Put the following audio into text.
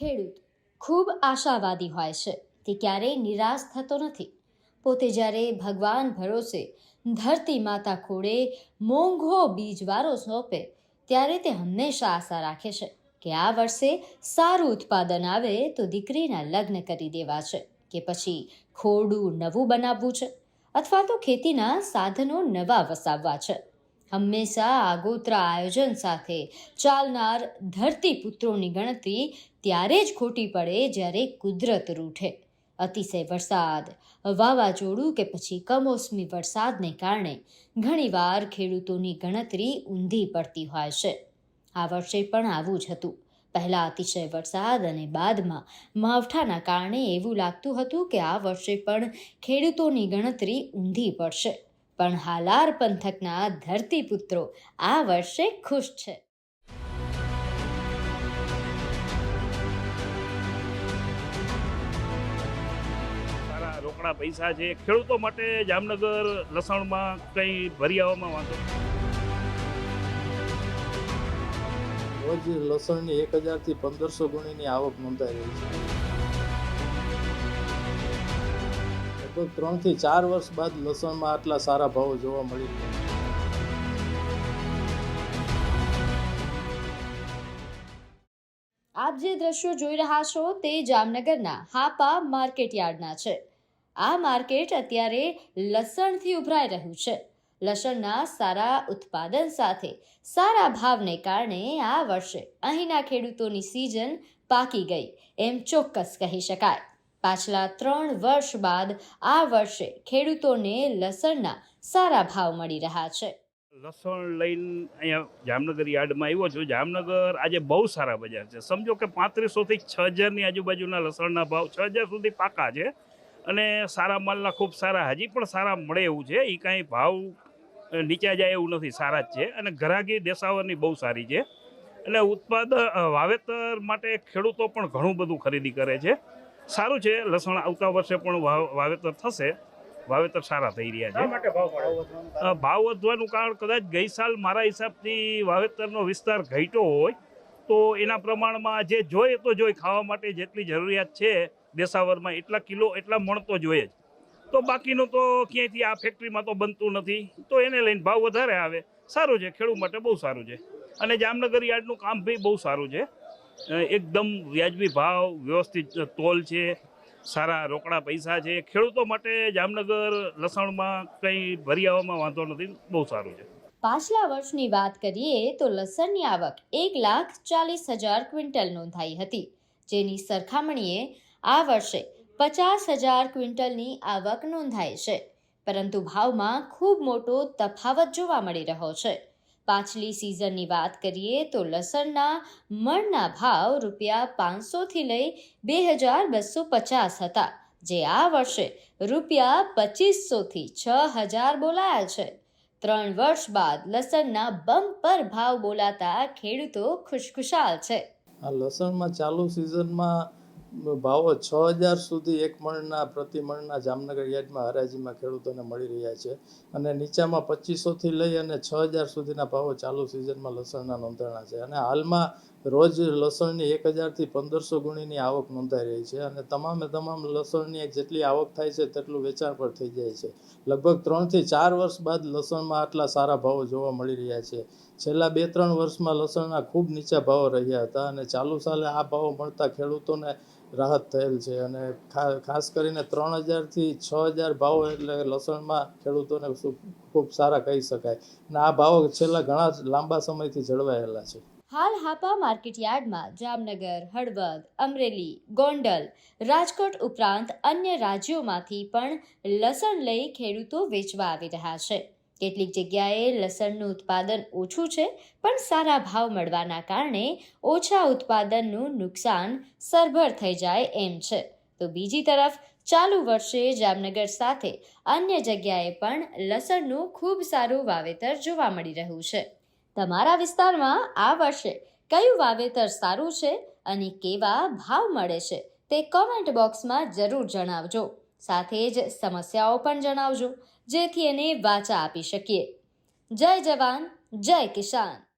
ખેડૂત ખૂબ આશાવાદી હોય છે. તે ક્યારેય નિરાશ થતો નથી. પોતે જ્યારે ભગવાન ભરોસે ધરતી માતા ખોડે મોંઘો બીજવારો સોંપે, ત્યારે તે હંમેશા આશા રાખે છે કે આ વર્ષે સારું ઉત્પાદન આવે તો દીકરીના લગ્ન કરી દેવા છે, કે પછી ખોડું નવું બનાવવું છે, અથવા તો ખેતીના સાધનો નવા વસાવવા છે. હંમેશા આગોતરા આયોજન સાથે ચાલનાર ધરતીપુત્રોની ગણતરી ત્યારે જ ખોટી પડે જ્યારે કુદરત રૂઠે. અતિશય વરસાદ, વાવાઝોડું કે પછી કમોસમી વરસાદને કારણે ઘણીવાર ખેડૂતોની ગણતરી ઊંધી પડતી હોય છે. આ વર્ષે પણ આવું જ હતું. પહેલાં અતિશય વરસાદ અને બાદમાં માવઠાના કારણે એવું લાગતું હતું કે આ વર્ષે પણ ખેડૂતોની ગણતરી ઊંધી પડશે. પણ હાલાર પંથકના ધરતીપુત્રો આ વર્ષે ખુશ છે. રોકડા પૈસા છે. ખેડૂતો માટે જામનગર લસણમાં કંઈ ભરી આવવામાં વાંધો. રોજ લસણની એક હજારથી પંદરસો ગુણીની આવક નોંધાઈ રહી છે. લગભગ ત્રણથી ચાર વર્ષ બાદ લસણમાં આટલા સારા ભાવો જોવા મળી. આપ જે દ્રશ્યો જોઈ રહ્યા છો તે જામનગરના હાપા માર્કેટ યાર્ડના છે. આ માર્કેટ અત્યારે લસણથી ઉભરાઈ રહ્યું છે. લસણના સારા ઉત્પાદન સાથે સારા ભાવને કારણે આ વર્ષે અહીંના ખેડૂતોની સિઝન પાકી ગઈ, એમ ચોક્કસ કહી શકાય. પાછલા ત્રણ વર્ષ બાદ આ વર્ષે ખેડૂતોને લસણના સારા ભાવ મળી રહ્યા છે. લસણ લઈને અહીંયા જામનગર યાર્ડમાં આવ્યો છું. જામનગર આજે બહુ સારા બજાર છે. સમજો કે પાંત્રીસોથી છ હજારની આજુબાજુના લસણના ભાવ છ હજાર સુધી પાકા છે અને સારા માલના ખૂબ સારા. હજી પણ સારા મળે એવું છે. એ કાંઈ ભાવ નીચા જાય એવું નથી. સારા જ છે અને ઘરાગી દેસાવરની બહુ સારી છે. અને ઉત્પાદન વાવેતર માટે ખેડૂતો પણ ઘણું બધું ખરીદી કરે છે. સારું છે લસણ આવતા વર્ષે પણ વાવ- વાવેતર થશે. વાવેતર સારા થઈ રહ્યા છે. ભાવ વધવાનું કારણ કદાચ ગઈ સાલ મારા હિસાબથી વાવેતરનો વિસ્તાર ઘટ્યો હોય તો એના પ્રમાણમાં જે જોઈએ તો જોઈએ. ખાવા માટે જેટલી જરૂરિયાત છે દેસાવરમાં એટલા કિલો એટલા મણ તો જોઈએ જ. તો બાકીનું તો ક્યાંયથી આ ફેક્ટરીમાં તો બનતું નથી તો એને લઈને ભાવ વધારે આવે. સારું છે ખેડૂત માટે બહુ સારું છે. અને જામનગર યાર્ડનું કામ બી બહુ સારું છે. એકદમ વ્યાજબી ભાવ, વ્યવસ્થિત તોલ છે, સારા રોકડા પૈસા છે. ખેડૂતો માટે જામનગર લસણમાં કંઈ ભરી આવવામાં વાંધો નથી, બહુ સારું છે. પાછલા વર્ષની વાત કરીએ તો લસણની આવક એક લાખ ચાલીસ હજાર ક્વિન્ટલ નોંધાઈ હતી, જેની સરખામણીએ આ વર્ષે પચાસ હજાર ક્વિન્ટલની આવક નોંધાઈ છે. પરંતુ ભાવમાં ખૂબ મોટો તફાવત જોવા મળી રહ્યો છે. પાછલી સિઝનની વાત કરીએ તો લસણના મણના ભાવ રૂપિયા પાંચસોથી લઈ બે હજાર બસો પચાસ હતા, જે આ વર્ષે રૂપિયા પચીસોથી છ હજાર બોલાયા છે. ત્રણ વર્ષ બાદ લસણના બમ્પર ભાવ બોલાતા ખેડૂતો ખુશખુશાલ છે. આ લસણમાં ચાલુ સિઝનમાં ભાવો છ હજાર સુધી એક મણના પ્રતિ મણના જામનગર યાર્ડમાં હરાજીમાં ખેડૂતોને મળી રહ્યા છે. અને નીચામાં પચીસોથી લઈ અને છ હજાર સુધીના ભાવો ચાલુ સિઝનમાં લસણના નોંધાણા છે. અને હાલમાં રોજ લસણની એક હજારથી પંદરસો ગુણીની આવક નોંધાઈ રહી છે અને તમામે તમામ લસણની જેટલી આવક થાય છે તેટલું વેચાણ પણ થઈ જાય છે. લગભગ ત્રણથી ચાર વર્ષ બાદ લસણમાં આટલા સારા ભાવો જોવા મળી રહ્યા છે. છેલ્લા બે ત્રણ વર્ષમાં લસણના ખૂબ નીચા ભાવો રહ્યા હતા અને ચાલુ સાલે આ ભાવો મળતા ખેડૂતોને રાહત થયેલ છે. અને ખાસ કરીને ત્રણ હજારથી છ હજાર ભાવો એટલે લસણમાં ખેડૂતોને ખૂબ સારા કહી શકાય. અને આ ભાવો છેલ્લા ઘણા લાંબા સમયથી જળવાયેલા છે. હાલ હાપા માર્કેટ યાર્ડમાં જામનગર, હળવદ, અમરેલી, ગોંડલ, રાજકોટ ઉપરાંત અન્ય રાજ્યોમાંથી પણ લસણ લઈ ખેડૂતો વેચવા આવી રહ્યા છે. કેટલીક જગ્યાએ લસણનું ઉત્પાદન ઓછું છે, પણ સારા ભાવ મળવાના કારણે ઓછા ઉત્પાદનનું નુકસાન સરભર થઈ જાય એમ છે. તો બીજી તરફ, ચાલુ વર્ષે જામનગર સાથે અન્ય જગ્યાએ પણ લસણનું ખૂબ સારું વાવેતર જોવા મળી રહ્યું છે. તમારા વિસ્તારમાં આ વર્ષે કયું વાવેતર સારું છે અને કેવા ભાવ મળે છે તે કોમેન્ટ બોક્સમાં જરૂર જણાવજો. સાથે જ સમસ્યાઓ પણ જણાવજો જેથી એને વાચા આપી શકીએ. જય જવાન જય કિસાન.